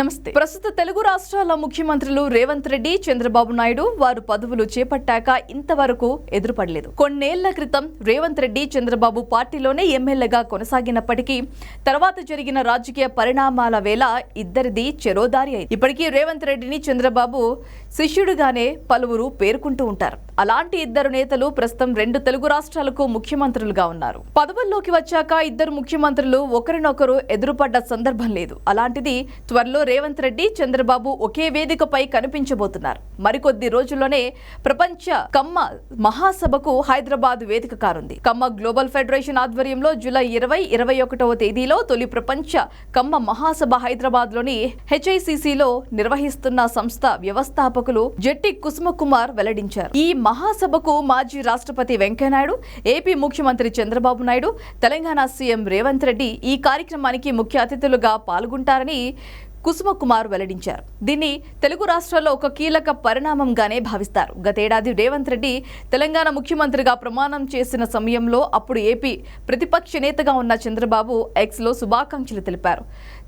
నమస్తే. ప్రస్తుత తెలుగు రాష్ట్రాల ముఖ్యమంత్రులు రేవంత్ రెడ్డి చంద్రబాబు నాయుడు వారు పదవులు చేపట్టాక ఇంతవరకు ఎదురుపడలేదు. కొన్నేళ్ళ క్రితం రేవంత్ రెడ్డి చంద్రబాబు పార్టీలోనే ఎమ్మెల్యేగా కొనసాగినప్పటికీ తర్వాత జరిగిన రాజకీయ పరిణామాల వేళ ఇద్దరిది చెరోదారి అయింది. ఇప్పటికీ రేవంత్ రెడ్డిని చంద్రబాబు శిష్యుడిగానే పలువురు పేర్కొంటూ ఉంటారు. అలాంటి ఇద్దరు నేతలు ప్రస్తుతం రెండు తెలుగు రాష్ట్రాలకు ముఖ్యమంత్రులుగా ఉన్నారు. పదవుల్లోకి వచ్చాక ఇద్దరు ముఖ్యమంత్రులు ఒకరినొకరు ఎదురుపడ్డ సందర్భం లేదు. అలాంటిది త్వరలో రేవంత్ రెడ్డి చంద్రబాబు ఒకే వేదికపై కనిపించబోతున్నారు. మరికొద్ది రోజుల్లోనే ప్రపంచ కమ్మ మహాసభకు హైదరాబాద్ వేదిక కానుంది. కమ్మ గ్లోబల్ ఫెడరేషన్ ఆధ్వర్యంలో జూలై ఇరవై ఇరవై ఒకటవ తేదీలో తొలి ప్రపంచ కమ్మ మహాసభ హైదరాబాద్లోని హెచ్ఐసిసిలో నిర్వహిస్తున్న సంస్థ వ్యవస్థాపకులు జట్టి కుసుమకుమార్ వెల్లడించారు. ఈ మహాసభకు మాజీ రాష్ట్రపతి వెంకయ్యనాయుడు ఏపీ ముఖ్యమంత్రి చంద్రబాబు నాయుడు తెలంగాణ సీఎం రేవంత్ రెడ్డి ఈ కార్యక్రమానికి ముఖ్య అతిథులుగా పాల్గొంటారని కుసుమకుమార్ వెల్లడించారు. దీన్ని తెలుగు రాష్ట్రాల్లో ఒక కీలక పరిణామంగానే భావిస్తారు. గతేడాది రేవంత్ రెడ్డి తెలంగాణ ముఖ్యమంత్రిగా ప్రమాణం చేసిన సమయంలో అప్పుడు ఏపీ ప్రతిపక్ష నేతగా ఉన్న చంద్రబాబు ఎక్స్లో శుభాకాంక్షలు తెలిపారు.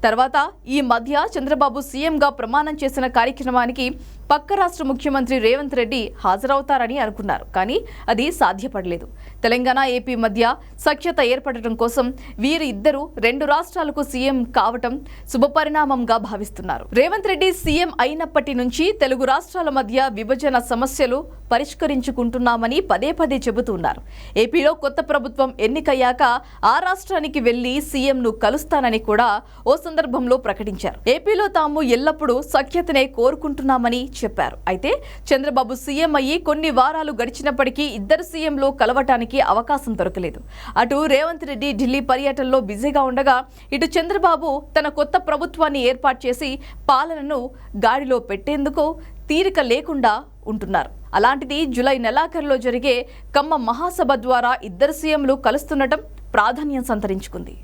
తర్వాత ఈ మధ్య చంద్రబాబు సీఎంగా ప్రమాణం చేసిన కార్యక్రమానికి పక్క రాష్ట్ర ముఖ్యమంత్రి రేవంత్ రెడ్డి హాజరవుతారని అనుకున్నారు. కానీ అది సాధ్యపడలేదు. తెలంగాణ ఏపీ మధ్య సఖ్యత ఏర్పడటం కోసం వీరి ఇద్దరు రెండు రాష్ట్రాలకు సీఎం కావటం శుభపరిణామంగా భావిస్తున్నారు. రేవంత్ రెడ్డి సీఎం అయినప్పటి నుంచి తెలుగు రాష్ట్రాల మధ్య విభజన సమస్యలు పరిష్కరించుకుంటున్నామని పదే పదే చెబుతున్నారు. ఏపీలో కొత్త ప్రభుత్వం ఎన్నికయ్యాక ఆ రాష్ట్రానికి వెళ్ళి సీఎంను కలుస్తానని కూడా ఓ సందర్భంలో ప్రకటించారు. ఏపీలో తాము ఎల్లప్పుడూ సఖ్యతనే కోరుకుంటున్నామని చెప్పారు. అయితే చంద్రబాబు సీఎం అయ్యి కొన్ని వారాలు గడిచినప్పటికీ ఇద్దరు సీఎంలో కలవటానికి అవకాశం దొరకలేదు. అటు రేవంత్ రెడ్డి ఢిల్లీ పర్యటనలో బిజీగా ఉండగా ఇటు చంద్రబాబు తన కొత్త ప్రభుత్వాన్ని ఏర్పాటు చేసి పాలనను గాడిలో పెట్టేందుకు తీరిక లేకుండా ఉంటున్నారు. అలాంటిది జులై నెలాఖరులో జరిగే కమ్మ మహాసభ ద్వారా ఇద్దరు సీఎంలు కలుస్తుండటం ప్రాధాన్యం సంతరించుకుంది.